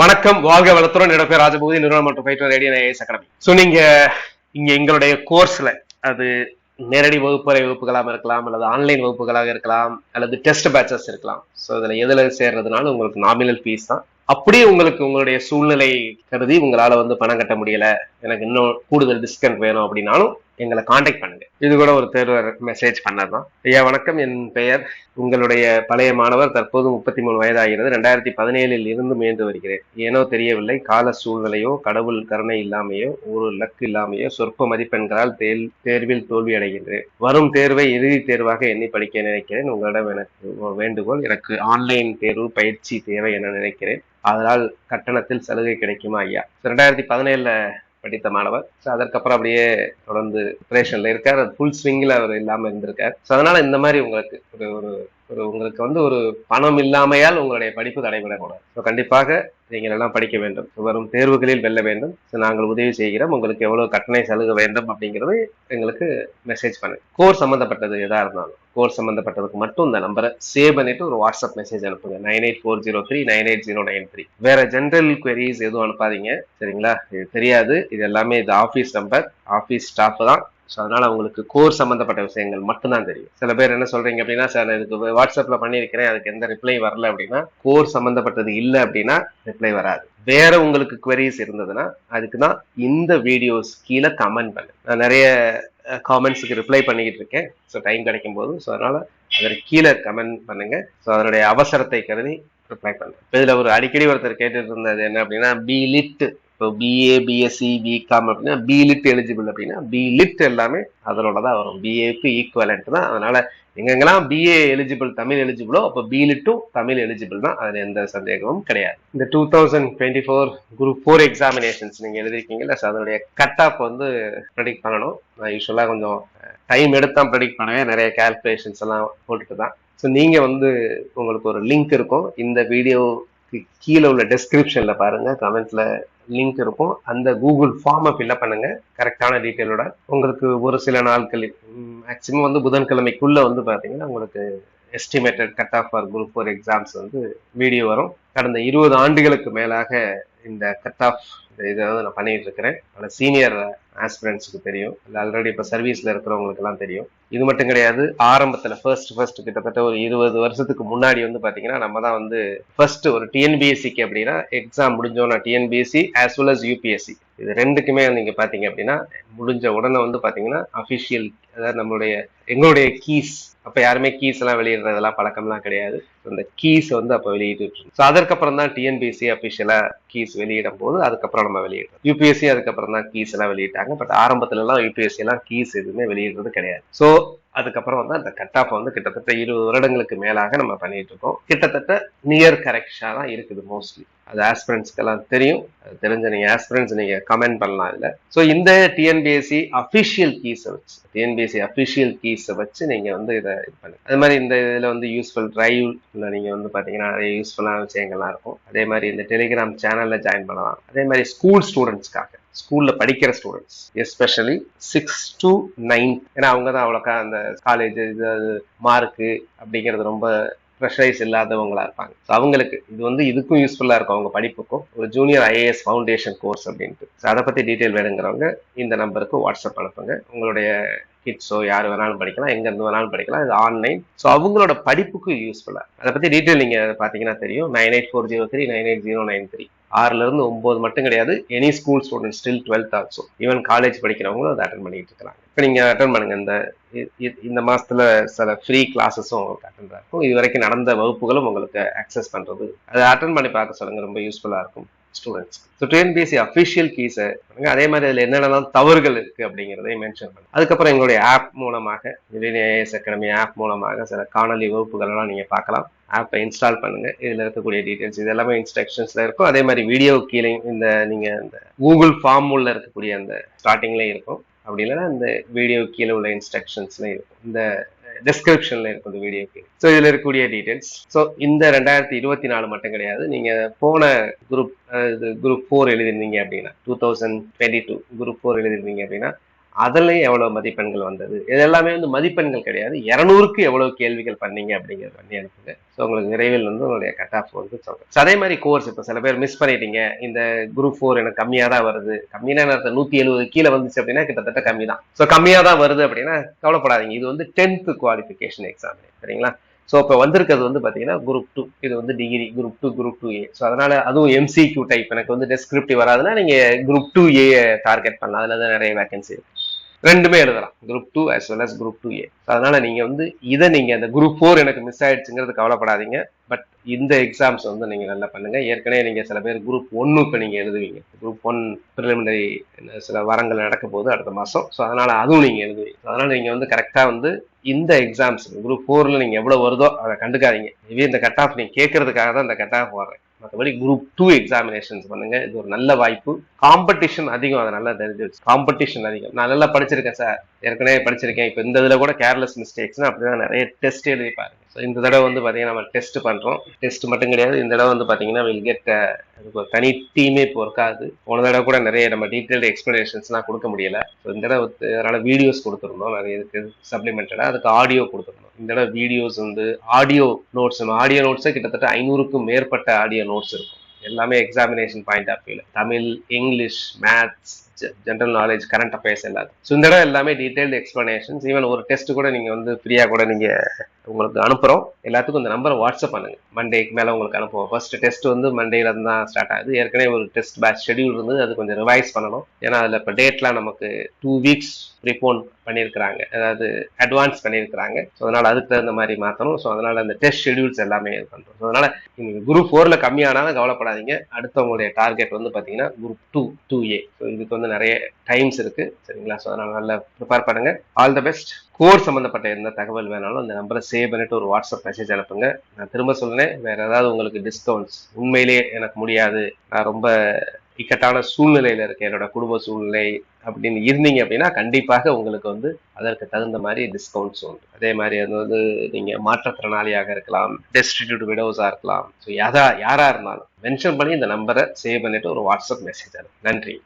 வணக்கம் வாழ்க வளத்துடன். என்னோட பேர் ராஜபூதி. நிறுவனம் மற்றும் பயிற்று ரேடியோ ஐஏஎஸ் அகாடமி. ஸோ நீங்க இங்க எங்களுடைய கோர்ஸ்ல அது நேரடி வகுப்பறை வகுப்புகளாக இருக்கலாம் அல்லது ஆன்லைன் வகுப்புகளாக இருக்கலாம் அல்லது டெஸ்ட் பேட்சஸ் இருக்கலாம். ஸோ இதுல எதுல சேர்றதுனால உங்களுக்கு நாமினல் ஃபீஸ் தான். அப்படியே உங்களுக்கு உங்களுடைய சூழ்நிலை கருதி உங்களால வந்து பணம் கட்ட முடியல. எனக்கு இன்னும் கூடுதல் டிஸ்கவுண்ட் வேணும் அப்படின்னாலும் எங்களை காண்டாக்ட் பண்ணுங்க. இது கூட ஒரு தேர்வர் மெசேஜ் பண்ணதுதான். ஐயா வணக்கம். என் பெயர் உங்களுடைய பழைய மாணவர். தற்போது முப்பத்தி மூணு வயதாகிறது. ரெண்டாயிரத்தி பதினேழில் இருந்து முயன்று வருகிறேன். ஏனோ தெரியவில்லை. கால சூழ்நிலையோ கடவுள் கருணை இல்லாமையோ ஒரு லக்கு இல்லாமையோ சொற்ப மதிப்பெண்களால் தேல் தேர்வில் தோல்வி அடைகின்றேன். வரும் தேர்வை இறுதி தேர்வாக எண்ணி படிக்க நினைக்கிறேன். உங்களிடம் எனக்கு வேண்டுகோள் எனக்கு ஆன்லைன் தேர்வு பயிற்சி தேவை என நினைக்கிறேன். அதனால் கட்டணத்தில் சலுகை கிடைக்குமா ஐயா? ரெண்டாயிரத்தி பதினேழுல படித்த மாணவர். ஸோ அதற்கப்புறம் அப்படியே தொடர்ந்து ப்ரேஷனில் இருக்கார். அது ஃபுல் ஸ்விங்கில் அவர் இல்லாமல் இருந்திருக்கார். ஸோ அதனால இந்த மாதிரி உங்களுக்கு ஒரு ஒரு ஒரு உங்களுக்கு வந்து ஒரு பணம் இல்லாமையால் உங்களுடைய படிப்பு தடைபடக்கூடாது. ஸோ கண்டிப்பாக நீங்கள் எல்லாம் படிக்க வேண்டும். வரும் தேர்வுகளில் வெல்ல வேண்டும். ஸோ நாங்கள் உதவி செய்கிறோம். உங்களுக்கு எவ்வளவு கட்டணை சலுகை வேண்டும் அப்படிங்கிறது எங்களுக்கு மெசேஜ் பண்ணுங்க. கோர்ஸ் சம்மந்தப்பட்டது எதா இருந்தாலும். கோர்ஸ் சம்மந்தப்பட்டதுக்கு மட்டும் இந்த நம்பரை சேவ் பண்ணிட்டு ஒரு வாட்ஸ்அப் மெசேஜ் அனுப்புங்க. Nine eight four zero three nine eight zero nine three வேற ஜென்ரல் queries எதுவும் அனுப்பாதீங்க. சரிங்களா? இது தெரியாது. இது எல்லாமே இது ஆஃபீஸ் நம்பர் ஆஃபீஸ் ஸ்டாஃப் தான். ஸோ அதனால அவங்களுக்கு கோர் சம்மந்தப்பட்ட விஷயங்கள் மட்டும்தான் தெரியும். சில பேர் என்ன சொல்றீங்க அப்படின்னா சார் இதுக்கு வாட்ஸ்அப்ல பண்ணியிருக்கிறேன் அதுக்கு எந்த ரிப்ளை வரல அப்படின்னா கோர் சம்மந்தப்பட்டது இல்லை அப்படின்னா ரிப்ளை வராது. வேற உங்களுக்கு குவரிஸ் இருந்ததுன்னா அதுக்கு தான் இந்த வீடியோஸ் கீழே கமெண்ட் பண்ணு. நான் நிறைய காமெண்ட்ஸுக்கு ரிப்ளை பண்ணிக்கிட்டு இருக்கேன். ஸோ டைம் கிடைக்கும் போது ஸோ அதனால அதற்கு கீழே கமெண்ட் பண்ணுங்க. ஸோ அதனுடைய அவசரத்தை கருதி ரிப்ளை பண்ணுறேன் இப்போ இதில் ஒரு அடிக்கடி ஒருத்தர் கேட்டுட்டு இருந்தது என்ன அப்படின்னா பி லிட் இப்போ பிஏ பிஎஸ்சி பிகாம் அப்படின்னா பி லிட் எலிஜிபிள் அப்படின்னா பி லிட் எல்லாமே அதனோட தான் வரும். பிஏக்கு ஈக்குவலண்ட் தான். அதனால எங்கெங்கெல்லாம் பிஏ எலிஜிபிள் தமிழ் எலிஜிபிளோ அப்போ பி லிட்டும் தமிழ் எலிஜிபிள் தான். அதில் எந்த சந்தேகமும் கிடையாது. இந்த two thousand twenty four group four examinations நீங்கள் எழுதிருக்கீங்கல்ல ஸோ அதனுடைய கட் ஆஃப் வந்து ப்ரெடிக்ட் பண்ணணும். நான் யூஸ்வலாக கொஞ்சம் டைம் எடுத்து தான் ப்ரெடிக்ட் பண்ணுவேன். நிறைய கால்குலேஷன்ஸ் எல்லாம் போட்டுட்டு தான். ஸோ நீங்கள் வந்து உங்களுக்கு ஒரு லிங்க் இருக்கும். இந்த வீடியோ கீழே உள்ள டெஸ்கிரிப்ஷன்ல பாருங்க. கமெண்ட்ல லிங்க் இருக்கும். அந்த கூகுள் ஃபார்மை ஃபில்அப் பண்ணுங்க. கரெக்டான டீட்டெயிலோட உங்களுக்கு ஒரு சில நாட்களில் மேக்சிமம் வந்து புதன்கிழமைக்குள்ள வந்து பார்த்தீங்கன்னா உங்களுக்கு estimated cut off for group four exams வந்து வீடியோ வரும். கடந்த இருபது ஆண்டுகளுக்கு மேலாக இந்த கட் ஆஃப் இதை வந்து நான் பண்ணிட்டு இருக்கிறேன். பல சீனியர் ஆஸ்பிரண்ட்ஸுக்கு தெரியும். ஆல்ரெடி இப்போ சர்வீஸில் இருக்கிறவங்களுக்கு எல்லாம் தெரியும். இது மட்டும் கிடையாது ஆரம்பத்தில் ஃபர்ஸ்ட் ஃபர்ஸ்ட் கிட்டத்தட்ட ஒரு இருபது வருஷத்துக்கு முன்னாடி வந்து பார்த்தீங்கன்னா நம்ம தான் வந்து ஃபர்ஸ்ட் ஒரு டிஎன்பிஎஸ்சிக்கு அப்படின்னா exam முடிஞ்சோன்னா TNPSC as well as UPSC இது ரெண்டுக்குமே நீங்கள் பார்த்தீங்க அப்படின்னா முடிஞ்ச உடனே வந்து பார்த்தீங்கன்னா அஃபிஷியல் அதாவது நம்மளுடைய எங்களுடைய கீஸ் அப்ப யாருமே கீஸ் எல்லாம் வெளியிடுறதெல்லாம் பழக்கம்லாம் கிடையாது. அந்த கீஸ் வந்து அப்ப வெளியிட்டு ஸோ அதற்கப்புறம் தான் டிஎன்பிஎஸ்சி அபிஷியலா கீஸ் வெளியிடும் போது அதுக்கப்புறம் நம்ம வெளியிடுறோம். யூபிஎஸ்சி அதுக்கப்புறம் தான் கீஸ் எல்லாம் வெளியிட்டாங்க. பட் ஆரம்பத்துல எல்லாம் யூபிஎஸ்சி எல்லாம் கீஸ் எதுவுமே வெளியிடுறது கிடையாது. ஸோ அதுக்கப்புறம் வந்து அந்த கட் ஆஃப் வந்து கிட்டத்தட்ட இருபது வருடங்களுக்கு மேலாக நம்ம பண்ணிட்டு இருக்கோம். கிட்டத்தட்ட நியர் கரெக்ஷா தான் இருக்குது மோஸ்ட்லி அது ஆஸ்பிரன்ஸ்க்கு தெரியும். அது தெரிஞ்ச நீங்க ஆஸ்பிரன்ஸ் நீங்க கமெண்ட் பண்ணலாம் இல்ல ஸோ இந்த டிஎன்பிஎஸ்சி அபிஷியல் கீஸை வச்சு டிஎன்பிஎஸ்சி அபிஷியல் கீஸை வச்சு நீங்க வந்து இதை இது பண்ணுங்க அது மாதிரி இந்த இதுல வந்து யூஸ்ஃபுல் டிரைவ்ல நீங்கள் வந்து பார்த்தீங்கன்னா நிறைய யூஸ்ஃபுல்லான விஷயங்கள்லாம் இருக்கும். அதே மாதிரி இந்த டெலிகிராம் சேனலில் ஜாயின் பண்ணலாம். அதே மாதிரி ஸ்கூல் ஸ்டூடெண்ட்ஸ்க்காக ஸ்கூலில் படிக்கிற students especially six to ninth ஏன்னா அவங்க தான் அவ்வளோக்கா அந்த காலேஜ் இது மார்க்கு அப்படிங்கிறது ரொம்ப ப்ரெஷரைஸ் இல்லாதவங்களா இருப்பாங்க. ஸோ அவங்களுக்கு இது வந்து இதுக்கும் யூஸ்ஃபுல்லாக இருக்கும் அவங்க படிப்புக்கும். ஒரு ஜூனியர் ஐஏஎஸ் ஃபவுண்டேஷன் கோர்ஸ் அப்படின்ட்டு. ஸோ அதை பற்றி டீட்டெயில் வேணுங்கிறவங்க இந்த நம்பருக்கு வாட்ஸ்அப் அனுப்புங்க. உங்களுடைய கிட்ஸோ யார் வேணாலும் படிக்கலாம் எங்கேருந்து வேணாலும் படிக்கலாம் இது ஆன்லைன் ஸோ அவங்களோட படிப்புக்கு யூஸ்ஃபுல்லாக அதை பற்றி டீட்டெயில் நீங்கள் பார்த்தீங்கன்னா தெரியும். Nine eight four zero three nine eight zero nine three ஆறுலேருந்து ஒம்பது மட்டும் கிடையாது. Any school student still twelfth also even college படிக்கிறவங்களும் அதை அட்டன் பண்ணிட்டு இருக்கலாம் இப்போ நீங்கள் அட்டன் பண்ணுங்க. இந்த இ- இந்த மாதத்தில் சில ஃப்ரீ கிளாஸஸும் உங்களுக்கு அட்டன் இருக்கும் இது வரைக்கும் நடந்த வகுப்புகளும் உங்களுக்கு அக்சஸ் பண்ணுறது அதை அட்டன் பண்ணி பார்க்க சொல்லுங்க. ரொம்ப யூஸ்ஃபுல்லாக இருக்கும். ஸ்டூடெண்ட்ஸ் ஸோ டிஎன்பிஎஸ்சி அஃபிஷியல் கீஸை அதே மாதிரி அதில் என்னென்னலாம் தவறுகள் இருக்குது அப்படிங்கிறதையும் மென்ஷன் பண்ணுங்க அதுக்கப்புறம் எங்களுடைய ஆப் மூலமாக ஏஎஸ் அகாடமி ஆப் மூலமாக சில காணொலி வகுப்புகள் எல்லாம் பார்க்கலாம். ஆப்பை இன்ஸ்டால் பண்ணுங்க. இதில் இருக்கக்கூடிய டீட்டெயில்ஸ் இது எல்லாமே இன்ஸ்ட்ரக்ஷன்ஸில் இருக்கும். அதே மாதிரி வீடியோ கீழே இந்த நீங்கள் இந்த கூகுள் ஃபார்ம் உள்ள இருக்கக்கூடிய அந்த ஸ்டார்டிங்லேயும் இருக்கும். அப்படி இல்லைன்னா இந்த வீடியோ கீழே உள்ள இன்ஸ்ட்ரக்ஷன்ஸ்லேயும் இருக்கும். இந்த டிஸ்கிரிப்ஷன்ல இருக்கும் வீடியோக்கு ஸோ இதுல இருக்கக்கூடிய டீடைல்ஸ் ஸோ இந்த ரெண்டாயிரத்தி இருபத்தி நாலு மட்டும் கிடையாது. நீங்க போன குரூப் இது குரூப் ஃபோர் எழுதிருந்தீங்க அப்படின்னா two thousand twenty two group four எழுதிருந்தீங்க அப்படின்னா அதுலயும் எவ்வளவு மதிப்பெண்கள் வந்தது? இது எல்லாமே வந்து மதிப்பெண்கள் கிடையாது. இரநூறுக்கு எவ்வளவு கேள்விகள் பண்ணீங்க அப்படிங்கிறது பண்ணி அனுப்புங்க. ஸோ உங்களுக்கு விரைவில் வந்து உங்களுடைய கட் ஆஃப் வந்து சொல்றேன். அதே மாதிரி கோர்ஸ் இப்போ சில பேர் மிஸ் பண்ணிட்டீங்க. இந்த குரூப் ஃபோர் எனக்கு கம்மியாக தான் வருது. கம்மியான நூத்தி எழுபது கீழே வந்துச்சு அப்படின்னா கிட்டத்தட்ட கம்மி தான். ஸோ கம்மியாக தான் வருது அப்படின்னா கவலைப்படாதீங்க. இது வந்து டென்த் குவாலிஃபிகேஷன் எக்ஸாம் சரிங்களா? ஸோ இப்போ வந்திருக்கிறது வந்து பார்த்தீங்கன்னா குரூப் டூ இது வந்து degree group two group two A so அதனால அதுவும் எம்சிக்யூ டைப் எனக்கு வந்து டெஸ்கிரிப்டிவ் வராதுன்னா நீங்கள் குரூப் டூ ஏ டார்கெட் பண்ணலாம். அதில் தான் நிறைய வேகன்சி இருக்கு. ரெண்டுமே எழுதலாம். Group two as well as group two A அதனால நீங்க வந்து இதை நீங்க அந்த குரூப் ஃபோர் எனக்கு மிஸ் ஆயிடுச்சுங்கிறது கவலைப்படாதீங்க. பட் இந்த எக்ஸாம்ஸ் வந்து நீங்க நல்லா பண்ணுங்க. ஏற்கனவே நீங்க சில பேர் குரூப் ஒன்னு இப்போ நீங்க எழுதுவீங்க. குரூப் ஒன் பிரிலிமினரி சில வாரங்கள் நடக்க போகுது அடுத்த மாசம். ஸோ அதனால அதுவும் நீங்க எழுதுவீங்க. அதனால நீங்க வந்து கரெக்டா வந்து இந்த எக்ஸாம்ஸ் குரூப் ஃபோர்ல நீங்க எவ்வளவு வருதோ அதை கண்டுக்காதீங்க. இதே இந்த கட் ஆஃப் நீங்க கேட்கறதுக்காக தான் இந்த கட் ஆஃப் வர்றேன் மற்றபடி குரூப் டூ எக்ஸாமினேஷன்ஸ் பண்ணுங்க. இது ஒரு நல்ல வாய்ப்பு. காம்படிஷன் அதிகம் அதை நல்லா தெரிஞ்சு வச்சு. காம்படிஷன் அதிகம். நான் நல்லா படிச்சிருக்கேன் சார் ஏற்கனவே படிச்சிருக்கேன். இப்போ இந்த இதில் கூட கேர்லெஸ் மிஸ்டேக்ஸ்னா அப்படிதான் நிறைய டெஸ்ட் எழுதி பாருங்க. இந்த தடவை வந்து பார்த்தீங்கன்னா நம்ம டெஸ்ட் பண்ணுறோம் டெஸ்ட் மட்டும் கிடையாது. இந்த தடவை வந்து பார்த்தீங்கன்னா வில் கெட் அதுக்கு uh, ஒரு தனி டீமே இப்போ ஒர்க் ஆகுது. போன தடவை கூட நிறைய நம்ம டீட்டெயில்டு எக்ஸ்பிளனேஷன்ஸ்லாம் கொடுக்க முடியல. ஸோ இந்த தடவை அதனால் வீடியோஸ் கொடுத்துருந்தோம். நிறைய இதுக்கு சப்ளிமெண்டடாக அதுக்கு ஆடியோ கொடுத்துருந்தோம். இந்த தடவை வீடியோஸ் வந்து ஆடியோ நோட்ஸ் ஆடியோ நோட்ஸே கிட்டத்தட்ட ஐநூறுக்கும் மேற்பட்ட ஆடியோ நோட்ஸ் இருக்கும். எல்லாமே எக்ஸாமினேஷன் பாயிண்ட் ஆஃப் வியூவில் Tamil English maths general knowledge current affairs எல்லாத்தையும் ஸோ இந்த தடவை எல்லாமே டீட்டெயில்டு எக்ஸ்பிளனேஷன்ஸ் ஈவன் ஒரு டெஸ்ட் கூட நீங்கள் வந்து ஃப்ரீயாக கூட நீங்கள் உங்களுக்கு அனுப்புகிறோம் எல்லாத்துக்கும் இந்த நம்பரை வாட்ஸ்அப் பண்ணுங்க. மண்டேக்கு மேலே உங்களுக்கு அனுப்புவோம். ஃபர்ஸ்ட் டெஸ்ட் வந்து மண்டேல இருந்து தான் ஸ்டார்ட் ஆகுது. ஏற்கனவே ஒரு டெஸ்ட் பேட்ச் ஷெடியூல் இருந்து அது கொஞ்சம் ரிவைஸ் பண்ணணும். ஏன்னா அதில் இப்போ டேட்லாம் நமக்கு டூ வீக்ஸ் ப்ரிபோன் பண்ணியிருக்கிறாங்க அதாவது அட்வான்ஸ் பண்ணியிருக்கிறாங்க ஸோ அதனால் அதுக்கு தகுந்த மாதிரி மாற்றணும் ஸோ அதனால் அந்த டெஸ்ட் ஷெடியூல்ஸ் எல்லாமே இது பண்ணுறோம் ஸோ அதனால் நீங்கள் குரூப் ஃபோரில் கம்மியானாலும் கவலைப்படாதீங்க. அடுத்தவங்களுடைய டார்கெட் வந்து பார்த்தீங்கன்னா group two two A so இதுக்கு வந்து நிறைய டைம்ஸ் இருக்கு. சரிங்களா? ஸோ அதனால நல்லா ப்ரிப்பேர் பண்ணுங்க. ஆல் த பெஸ்ட் கோர் சம்பந்தப்பட்ட எந்த தகவல் வேணாலும் அந்த நம்பரை சேவ் பண்ணிட்டு ஒரு வாட்ஸ்அப் மெசேஜ் அனுப்புங்க. நான் திரும்ப சொல்றேன். வேற ஏதாவது உங்களுக்கு டிஸ்கவுண்ட்ஸ் உண்மையிலேயே எனக்கு முடியாது. நான் ரொம்ப இக்கட்டான சூழ்நிலையில இருக்கேன். என்னோட குடும்ப சூழ்நிலை அப்படின்னு இருந்தீங்க அப்படின்னா கண்டிப்பாக உங்களுக்கு வந்து அதற்கு தகுந்த மாதிரி டிஸ்கவுண்ட்ஸ் உண்டு. அதே மாதிரி அது வந்து நீங்க மாற்றுத்திறனாளியாக இருக்கலாம். டெஸ்டிடியூட் விடோஸா இருக்கலாம். ஸோ யாரா யாராக இருந்தாலும் மென்ஷன் பண்ணி இந்த நம்பரை சேவ் பண்ணிட்டு ஒரு வாட்ஸ்அப் மெசேஜ் நன்றி.